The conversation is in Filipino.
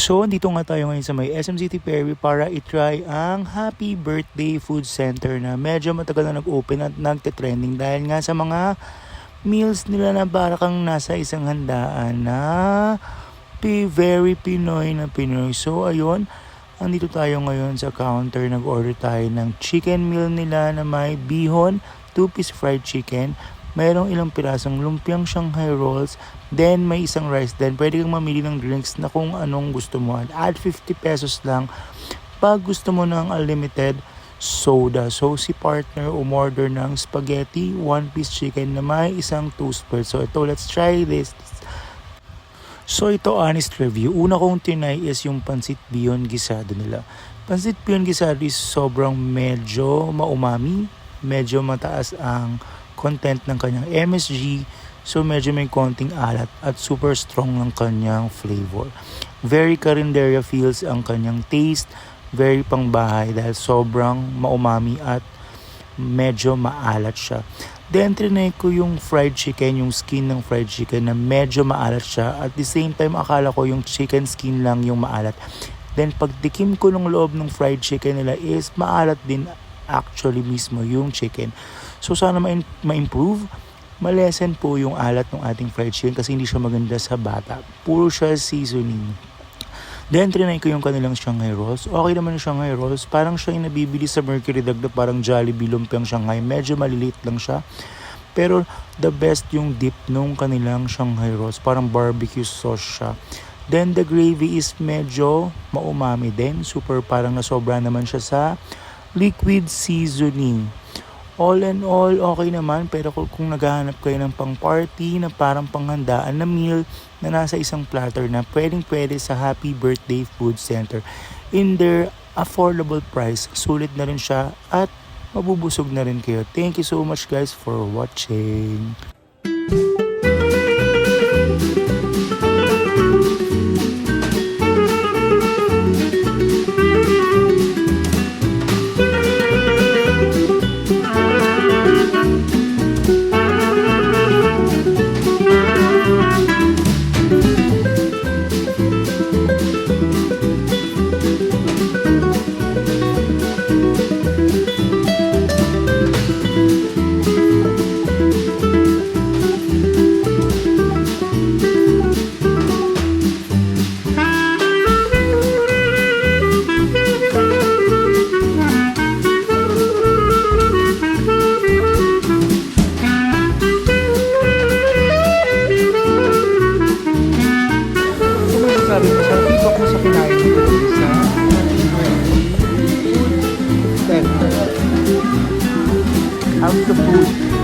So, dito nga tayo ngayon sa may SM City Perry para itry ang Happy Birthday Food Center na medyo matagal na nag-open at nagte-trending dahil nga sa mga meals nila na para kang nasa isang handaan na very Pinoy na Pinoy. So, ayun, andito tayo ngayon sa counter. Nag-order tayo ng chicken meal nila na may bihon, 2-piece fried chicken, mayroong ilang pirasong lumpiang Shanghai rolls, then may isang rice then pwede kang mamili ng drinks na kung anong gusto mo. At 50 pesos lang pag gusto mo ng unlimited soda. So si partner umorder ng spaghetti, one piece chicken na may isang toaster. So ito, let's try this. So ito honest review. Una kong tinay is yung pansit beyond gisado nila. Pansit beyond gisado is sobrang medyo maumami, medyo mataas ang content ng kanyang MSG. So medyo may konting alat at super strong ng kanyang flavor. Very carinderia feels ang kanyang taste. Very pangbahay dahil sobrang maumami at medyo maalat siya. Then, trinay ko yung fried chicken, yung skin ng fried chicken na medyo maalat siya. At the same time, akala ko yung chicken skin lang yung maalat. Then, pagtikim ko ng loob ng fried chicken nila is maalat din actually mismo yung chicken. So, sana ma- ma-improve. Malesen po yung alat ng ating fried chicken kasi hindi siya maganda sa bata. Puro siya seasoning. Then, trinay ko yung kanilang Shanghai Rolls. Okay naman yung Shanghai Rolls. Parang siya yung nabibili sa Mercury Dog na parang Jollibee Lumpiang Shanghai. Medyo maliliit lang siya. Pero, the best yung dip nung kanilang Shanghai Rolls. Parang barbecue sauce siya. Then, the gravy is medyo maumami din. Super parang nasobra naman siya sa liquid seasoning. All in all, okay naman. Pero kung, naghahanap kayo ng pang party na parang panghandaan na meal na nasa isang platter na pwedeng pwede sa Happy Birthday Food Center in their affordable price, sulit na rin siya at mabubusog na rin kayo. Thank you so much guys for watching. Center? How's the food?